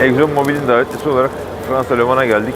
Exxon Mobil'in davetlisi olarak Fransa Le Mans'a geldik.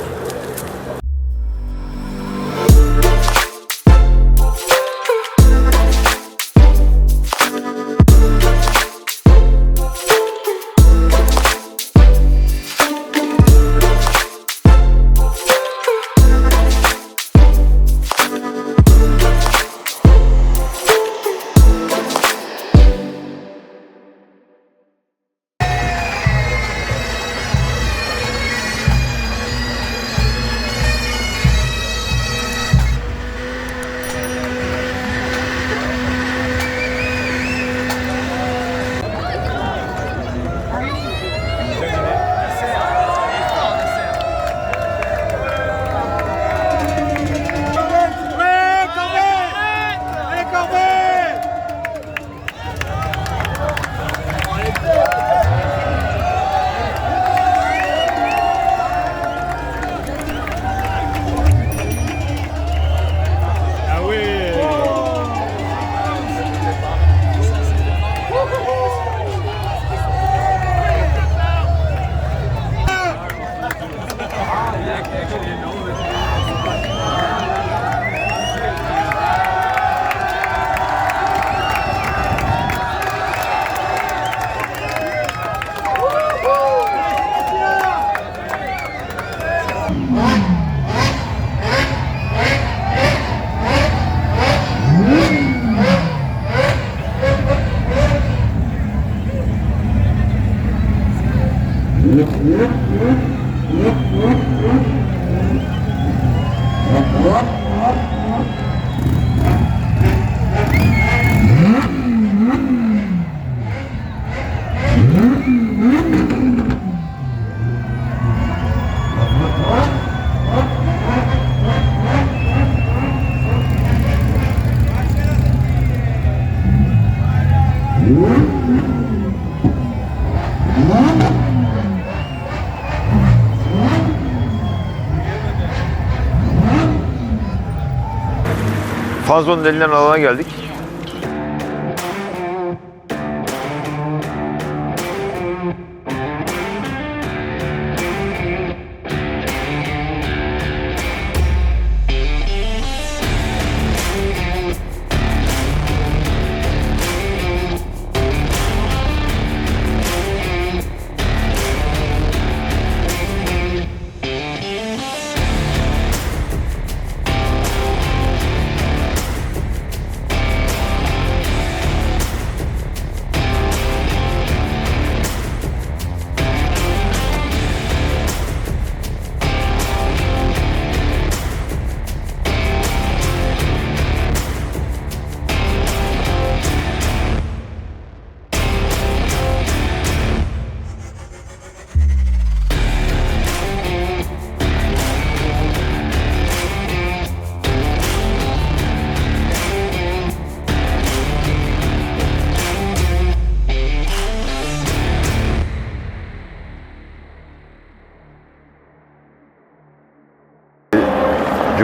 Fanzon denilen alana geldik.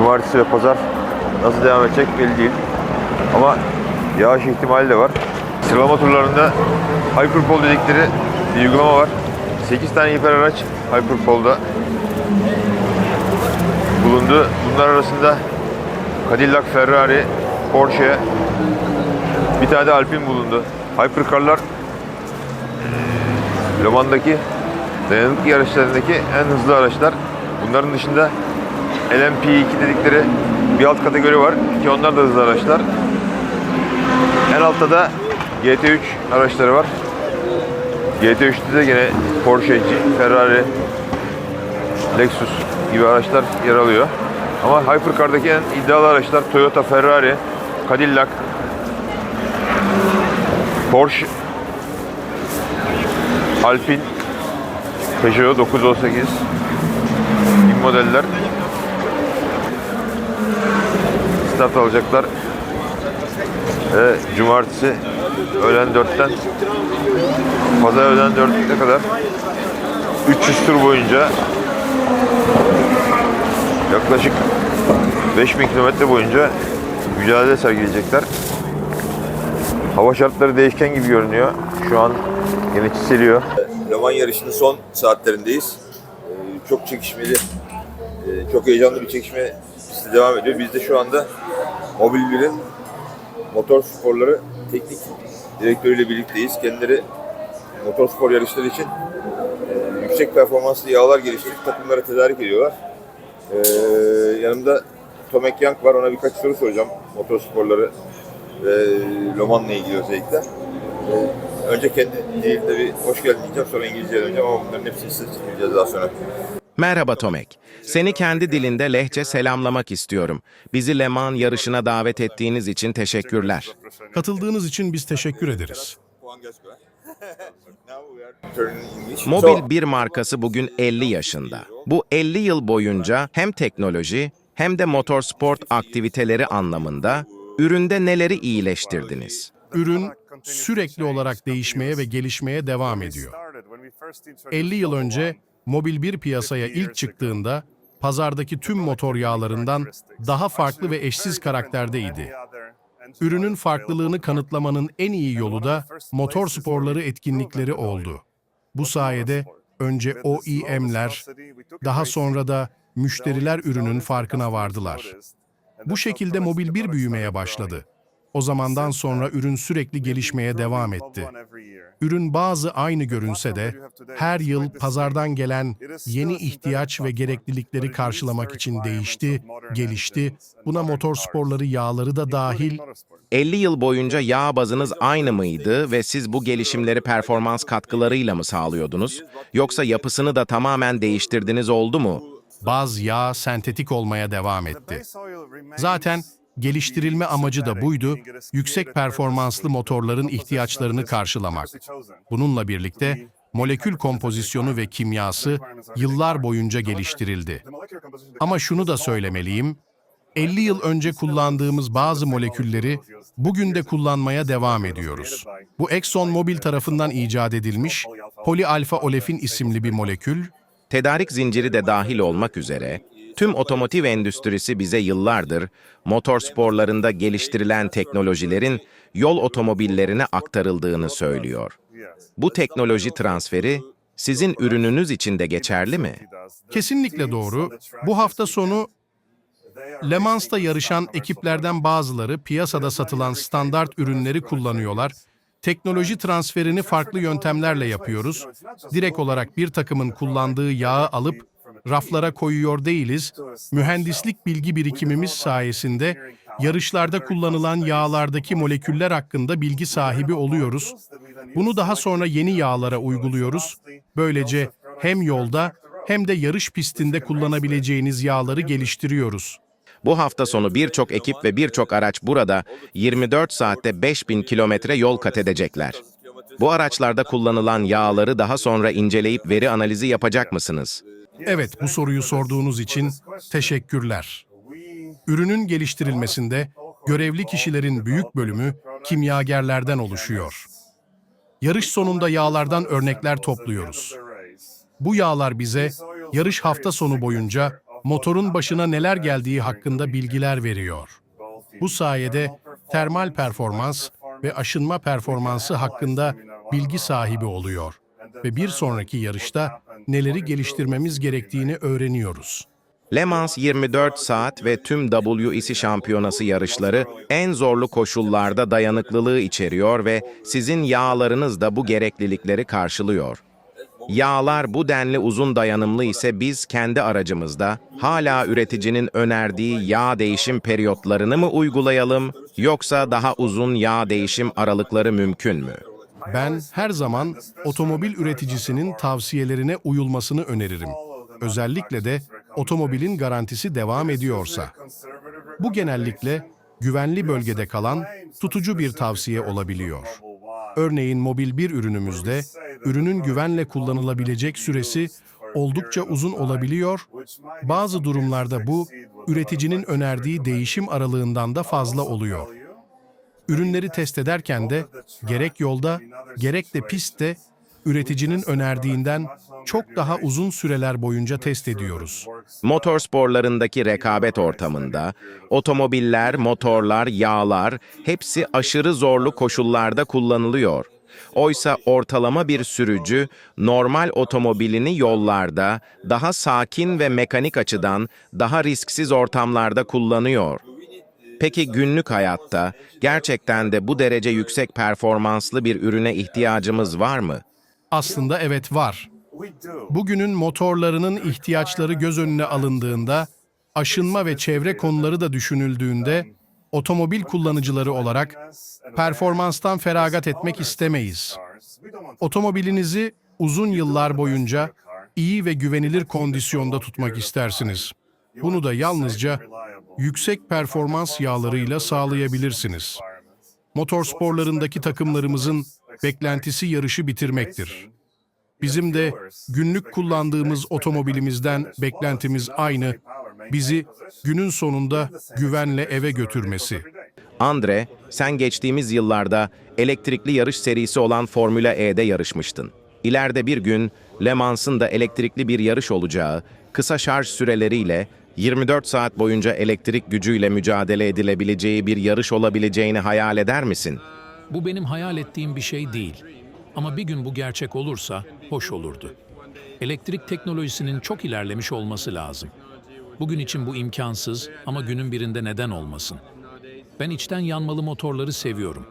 Cumartesi ve pazar nasıl devam edecek belli değil. Ama yağış ihtimali de var. Sıralama turlarında Hyperpole dedikleri bir uygulama var. 8 tane hiper araç Hyperpole'da bulundu. Bunlar arasında Cadillac, Ferrari, Porsche, bir tane de Alpine bulundu. Hypercar'lar Le Mans'daki dayanıklı yarışlarındaki en hızlı araçlar. Bunların dışında LMP2 dedikleri bir alt kategori var ki onlar da hızlı araçlar. En altta da GT3 araçları var. GT3'te de yine Porsche, Ferrari, Lexus gibi araçlar yer alıyor. Ama Hypercar'daki en iddialı araçlar Toyota, Ferrari, Cadillac, Porsche, Alpine, Peugeot 918 gibi modeller start alacaklar. Ve cumartesi öğlen 4'ten pazar öğlen 4'e kadar 300 tur boyunca yaklaşık 5000 kilometre boyunca mücadele sergileyecekler. Hava şartları değişken gibi görünüyor. Şu an yine çiseliyor. Le Mans yarışının son saatlerindeyiz. Ee, çok çekişmeli, e, çok heyecanlı bir çekişme devam ediyor. Biz de şu anda Mobil 1'in motor sporları teknik direktörüyle birlikteyiz. Kendileri motor spor yarışları için e, yüksek performanslı yağlar geliştirip takımlara tedarik ediyorlar. Ee, yanımda Tomek Young var. Ona birkaç soru soracağım. Motor sporları ve Le Mans'la ilgili özellikle. Ee, önce kendi dilinde bir hoş geldin diyeceğim. Sonra İngilizce döneceğim ama bunların hepsini size çekeceğiz daha sonra. Merhaba Tomek. Seni kendi dilinde lehçe selamlamak istiyorum. Bizi Le Mans yarışına davet ettiğiniz için teşekkürler. Katıldığınız için biz teşekkür ederiz. Mobil bir markası bugün 50 yaşında. Bu 50 yıl boyunca hem teknoloji hem de motorsport aktiviteleri anlamında üründe neleri iyileştirdiniz? Ürün sürekli olarak değişmeye ve gelişmeye devam ediyor. 50 yıl önce Mobil 1 piyasaya ilk çıktığında pazardaki tüm motor yağlarından daha farklı ve eşsiz karakterdeydi. Ürünün farklılığını kanıtlamanın en iyi yolu da motor sporları etkinlikleri oldu. Bu sayede önce OEM'ler, daha sonra da müşteriler ürünün farkına vardılar. Bu şekilde Mobil 1 büyümeye başladı. O zamandan sonra ürün sürekli gelişmeye devam etti. Ürün bazı aynı görünse de her yıl pazardan gelen yeni ihtiyaç ve gereklilikleri karşılamak için değişti, gelişti. Buna motor sporları yağları da dahil 50 yıl boyunca yağ bazınız aynı mıydı ve siz bu gelişimleri performans katkılarıyla mı sağlıyordunuz? Yoksa yapısını da tamamen değiştirdiniz oldu mu? baz yağ sentetik olmaya devam etti. Zaten geliştirilme amacı da buydu, yüksek performanslı motorların ihtiyaçlarını karşılamak. Bununla birlikte molekül kompozisyonu ve kimyası yıllar boyunca geliştirildi. Ama şunu da söylemeliyim, 50 yıl önce kullandığımız bazı molekülleri bugün de kullanmaya devam ediyoruz. Bu Exxon Mobil tarafından icat edilmiş polialfa olefin isimli bir molekül, Tedarik zinciri de dahil olmak üzere tüm otomotiv endüstrisi bize yıllardır motor sporlarında geliştirilen teknolojilerin yol otomobillerine aktarıldığını söylüyor. Bu teknoloji transferi sizin ürününüz için de geçerli mi? Kesinlikle doğru. Bu hafta sonu Le Mans'ta yarışan ekiplerden bazıları piyasada satılan standart ürünleri kullanıyorlar. Teknoloji transferini farklı yöntemlerle yapıyoruz. Direkt olarak bir takımın kullandığı yağı alıp raflara koyuyor değiliz. Mühendislik bilgi birikimimiz sayesinde yarışlarda kullanılan yağlardaki moleküller hakkında bilgi sahibi oluyoruz. Bunu daha sonra yeni yağlara uyguluyoruz. Böylece hem yolda hem de yarış pistinde kullanabileceğiniz yağları geliştiriyoruz. Bu hafta sonu birçok ekip ve birçok araç burada 24 saatte 5000 kilometre yol kat edecekler. Bu araçlarda kullanılan yağları daha sonra inceleyip veri analizi yapacak mısınız? Evet, bu soruyu sorduğunuz için teşekkürler. Ürünün geliştirilmesinde görevli kişilerin büyük bölümü kimyagerlerden oluşuyor. Yarış sonunda yağlardan örnekler topluyoruz. Bu yağlar bize yarış hafta sonu boyunca motorun başına neler geldiği hakkında bilgiler veriyor. Bu sayede termal performans ve aşınma performansı hakkında bilgi sahibi oluyor ve bir sonraki yarışta neleri geliştirmemiz gerektiğini öğreniyoruz. Le Mans 24 saat ve tüm WEC şampiyonası yarışları en zorlu koşullarda dayanıklılığı içeriyor ve sizin yağlarınız da bu gereklilikleri karşılıyor. Yağlar bu denli uzun dayanımlı ise biz kendi aracımızda hala üreticinin önerdiği yağ değişim periyotlarını mı uygulayalım yoksa daha uzun yağ değişim aralıkları mümkün mü? Ben her zaman otomobil üreticisinin tavsiyelerine uyulmasını öneririm. Özellikle de otomobilin garantisi devam ediyorsa. Bu genellikle güvenli bölgede kalan tutucu bir tavsiye olabiliyor. Örneğin mobil bir ürünümüzde ürünün güvenle kullanılabilecek süresi oldukça uzun olabiliyor. Bazı durumlarda bu üreticinin önerdiği değişim aralığından da fazla oluyor. Ürünleri test ederken de gerek yolda gerek de pistte üreticinin önerdiğinden çok daha uzun süreler boyunca test ediyoruz. Motorsporlarındaki rekabet ortamında otomobiller, motorlar, yağlar hepsi aşırı zorlu koşullarda kullanılıyor. Oysa ortalama bir sürücü normal otomobilini yollarda daha sakin ve mekanik açıdan daha risksiz ortamlarda kullanıyor. Peki günlük hayatta gerçekten de bu derece yüksek performanslı bir ürüne ihtiyacımız var mı? Aslında evet var. Bugünün motorlarının ihtiyaçları göz önüne alındığında, aşınma ve çevre konuları da düşünüldüğünde, otomobil kullanıcıları olarak performanstan feragat etmek istemeyiz. Otomobilinizi uzun yıllar boyunca iyi ve güvenilir kondisyonda tutmak istersiniz. Bunu da yalnızca yüksek performans yağlarıyla sağlayabilirsiniz. Motorsporlarındaki takımlarımızın beklentisi yarışı bitirmektir. Bizim de günlük kullandığımız otomobilimizden beklentimiz aynı. Bizi günün sonunda güvenle eve götürmesi. Andre, sen geçtiğimiz yıllarda elektrikli yarış serisi olan Formula E'de yarışmıştın. İleride bir gün Le Mans'ın da elektrikli bir yarış olacağı, kısa şarj süreleriyle 24 saat boyunca elektrik gücüyle mücadele edilebileceği bir yarış olabileceğini hayal eder misin? Bu benim hayal ettiğim bir şey değil. Ama bir gün bu gerçek olursa hoş olurdu. Elektrik teknolojisinin çok ilerlemiş olması lazım. Bugün için bu imkansız ama günün birinde neden olmasın? Ben içten yanmalı motorları seviyorum.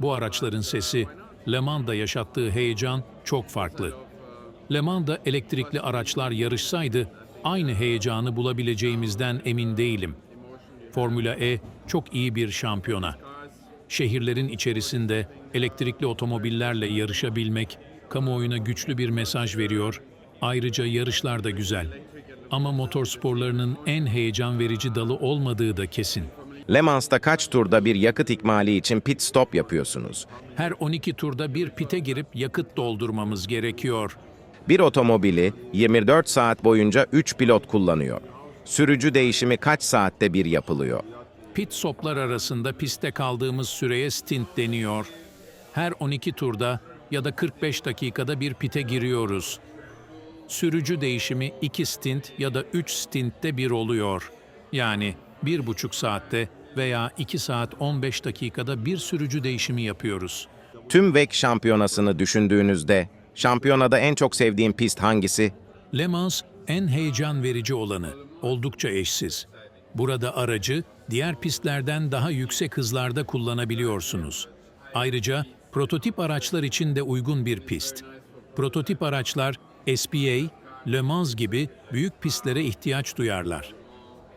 Bu araçların sesi, Le Mans'da yaşattığı heyecan çok farklı. Le Mans'da elektrikli araçlar yarışsaydı aynı heyecanı bulabileceğimizden emin değilim. Formula E çok iyi bir şampiyona. Şehirlerin içerisinde elektrikli otomobillerle yarışabilmek kamuoyuna güçlü bir mesaj veriyor. Ayrıca yarışlar da güzel. Ama motorsporlarının en heyecan verici dalı olmadığı da kesin. Le Mans'ta kaç turda bir yakıt ikmali için pit stop yapıyorsunuz? Her 12 turda bir pite girip yakıt doldurmamız gerekiyor. Bir otomobili 24 saat boyunca 3 pilot kullanıyor. Sürücü değişimi kaç saatte bir yapılıyor? Pit stoplar arasında pistte kaldığımız süreye stint deniyor. Her 12 turda ya da 45 dakikada bir pite giriyoruz. Sürücü değişimi 2 stint ya da 3 stintte bir oluyor. Yani 1,5 saatte veya 2 saat 15 dakikada bir sürücü değişimi yapıyoruz. Tüm WEC şampiyonasını düşündüğünüzde, şampiyonada en çok sevdiğin pist hangisi? Le Mans en heyecan verici olanı, oldukça eşsiz. Burada aracı diğer pistlerden daha yüksek hızlarda kullanabiliyorsunuz. Ayrıca prototip araçlar için de uygun bir pist. Prototip araçlar SPA, Le Mans gibi büyük pistlere ihtiyaç duyarlar.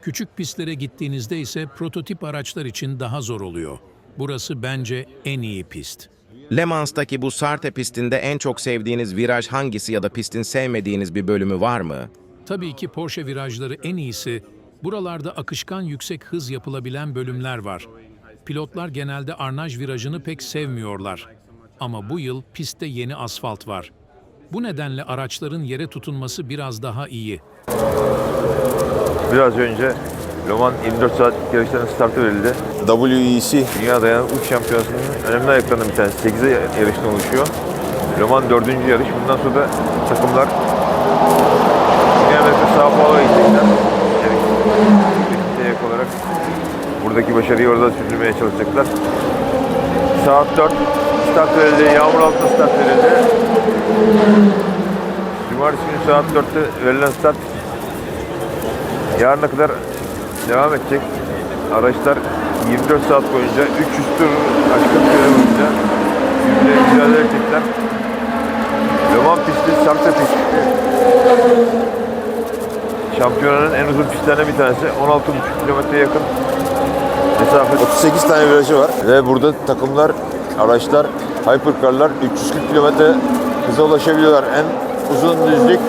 Küçük pistlere gittiğinizde ise prototip araçlar için daha zor oluyor. Burası bence en iyi pist. Le Mans'taki bu Sarthe pistinde en çok sevdiğiniz viraj hangisi ya da pistin sevmediğiniz bir bölümü var mı? Tabii ki Porsche virajları en iyisi. Buralarda akışkan yüksek hız yapılabilen bölümler var. Pilotlar genelde arnaj virajını pek sevmiyorlar. Ama bu yıl pistte yeni asfalt var. Bu nedenle araçların yere tutunması biraz daha iyi. Biraz önce Le Mans 24 saatlik yarışların startı verildi. WEC Dünya Dayanıklık Şampiyonası'nın önemli ayaklarından bir tanesi. 8 yarıştan oluşuyor. Le Mans 4. yarış. Bundan sonra da takımlar Dünya Amerika Sao Paulo'ya gidecekler. Yarış olarak buradaki başarıyı orada sürdürmeye çalışacaklar. Saat 4 start verildi. Yağmur altında start verildi. Cumartesi günü saat 4'te verilen start yarına kadar devam edecek. Araçlar 24 saat boyunca 300 tur aşkın süre boyunca birbirleriyle mücadele edecekler. Le Mans pisti, Sartre pisti. Şampiyonanın en uzun pistlerinden bir tanesi. 16,5 kilometreye yakın mesafe. 38 tane virajı var. Ve burada takımlar, araçlar, hypercarlar 340 kilometre hıza ulaşabiliyorlar. En uzun düzlük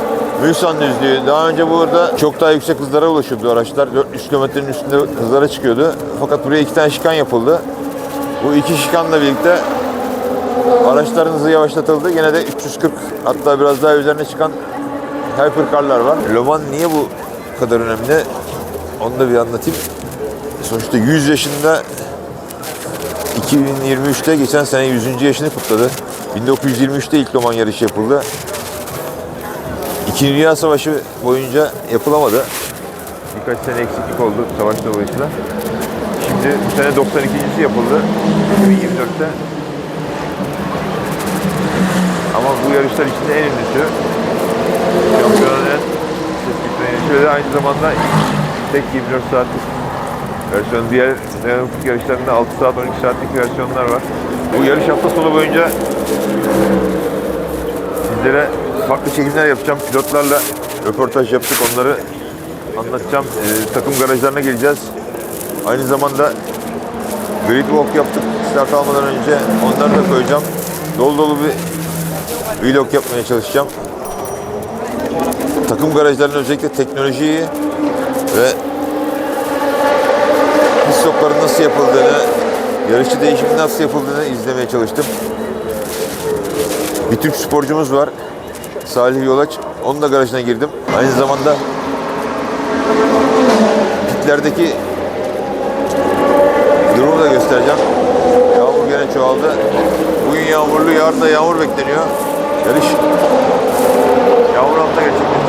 Müsan düzlüğü. Daha önce burada çok daha yüksek hızlara ulaşıyordu araçlar. 400 kilometrenin üstünde hızlara çıkıyordu. Fakat buraya iki tane şikan yapıldı. Bu iki şikanla birlikte araçların hızı yavaşlatıldı. Yine de 340 hatta biraz daha üzerine çıkan hypercarlar var. Le Mans niye bu kadar önemli? Onu da bir anlatayım. Sonuçta 100 yaşında 2023'te geçen sene 100. yaşını kutladı. 1923'te ilk Le Mans yarışı yapıldı. İkinci Dünya Savaşı boyunca yapılamadı. Birkaç sene eksiklik oldu savaş dolayısıyla. Şimdi bu sene 92.si yapıldı. 2024'te. Ama bu yarışlar içinde en ünlüsü. Şampiyonun en ses gitmeyen de aynı zamanda tek 24 saatlik versiyon. Diğer dayanıklık yarışlarında 6 saat 12 saatlik versiyonlar var. Bu yarış hafta sonu boyunca sizlere farklı çekimler yapacağım. Pilotlarla röportaj yaptık. Onları anlatacağım. Ee, takım garajlarına geleceğiz. Aynı zamanda grid walk yaptık. Start almadan önce onları da koyacağım. Dolu dolu bir vlog yapmaya çalışacağım. Takım garajlarının özellikle teknolojiyi ve pit stopların nasıl yapıldığını, yarışçı değişimi nasıl yapıldığını izlemeye çalıştım. Bir Türk sporcumuz var. Salih Yolaç. Onun da garajına girdim. Aynı zamanda pitlerdeki durumu da göstereceğim. Yağmur gene çoğaldı. Bugün yağmurlu, yarın da yağmur bekleniyor. Yarış yağmur altında gerçekleşecek.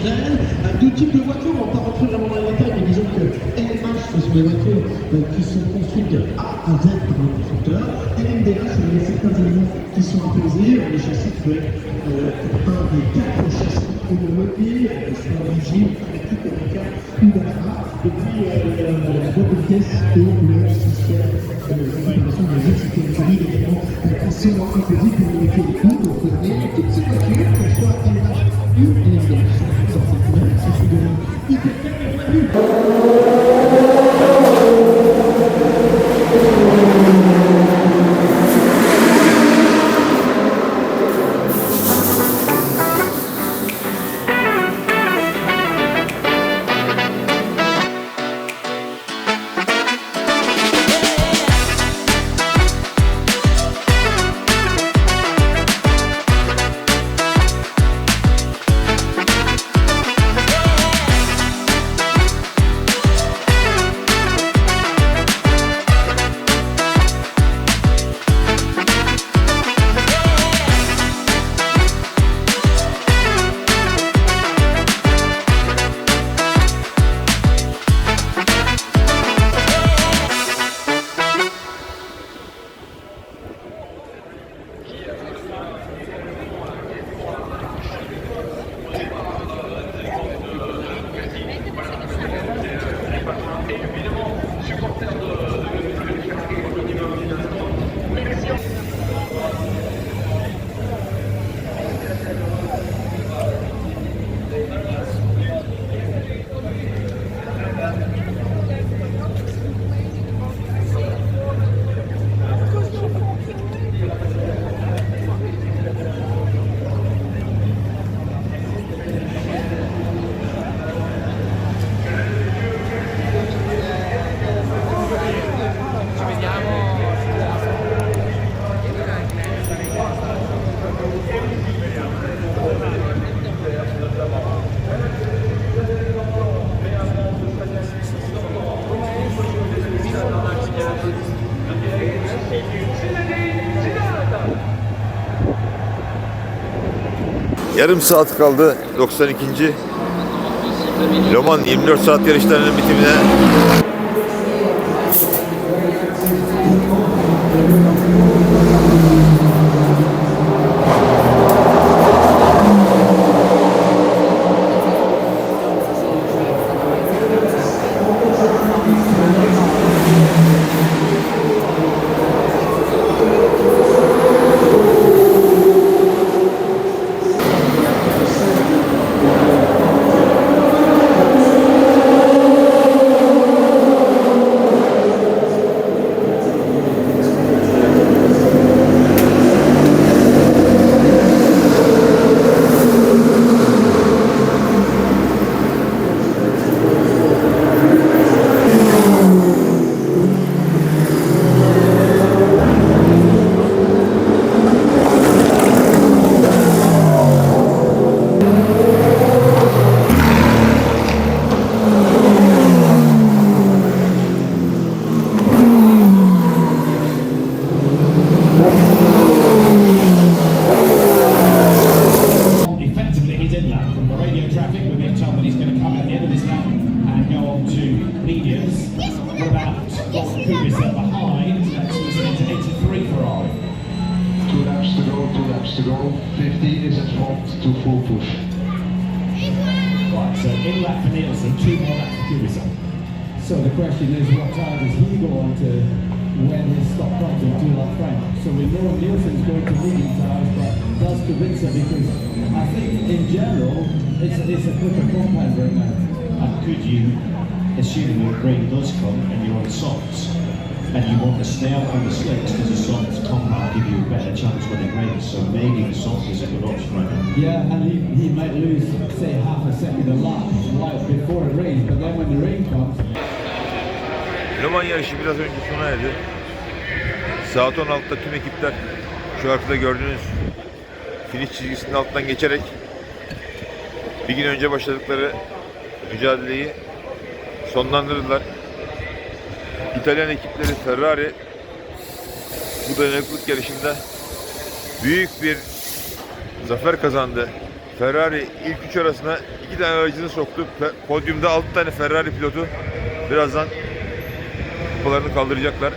De deux types de voitures. On va pas rentrer dans les détails, mais disons que LMH, ce sont des voitures euh, qui sont construites de A à Z par le constructeur. LMDH, c'est les certains éléments qui sont imposés. Les châssis peuvent être euh, un des quatre châssis homologués, soit rigide, automatique, américain ou d'Alfa. Et puis euh, la boîte de vitesse et le système de des de qui sont imposés pour les coûts. Donc, vous avez ces voitures, qu'elles soient LMH Yarım saat kaldı 92. Le Mans 24 saat yarışlarının bitimine. So the question is, what time is he going to when his stop comes in two lap frame? So we know Nielsen's going to medium tires, but does Kubica because I think in general it's, it's a quicker compound right now. And could you, assuming your rain does come and you're on softs, and you want to stay out on the slicks because the soft compound give you a better chance when it rains, so maybe the soft is a good option right now. Yeah, and he, he might lose, say, half a second a lap before it rains, but then when the rain comes, Le Mans yarışı biraz önce sona erdi. Saat 16'da tüm ekipler şu arkada gördüğünüz finish çizgisinin altından geçerek bir gün önce başladıkları mücadeleyi sonlandırdılar. İtalyan ekipleri Ferrari bu dayanıklılık yarışında büyük bir zafer kazandı. Ferrari ilk üç arasına iki tane aracını soktu. Podyumda altı tane Ferrari pilotu birazdan kupalarını kaldıracaklar.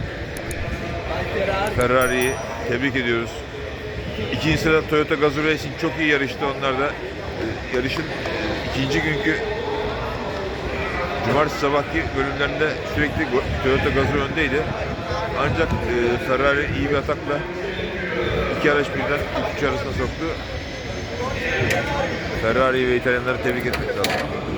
Ferrari'yi tebrik ediyoruz. İkinci sırada Toyota Gazoo Racing çok iyi yarıştı onlar da. Ee, Yarışın ikinci günkü Cumartesi sabahki bölümlerinde sürekli Toyota Gazoo öndeydi. Ancak e, Ferrari iyi bir atakla iki araç birden üç arasına soktu. Ferrari ve İtalyanları tebrik etmek lazım.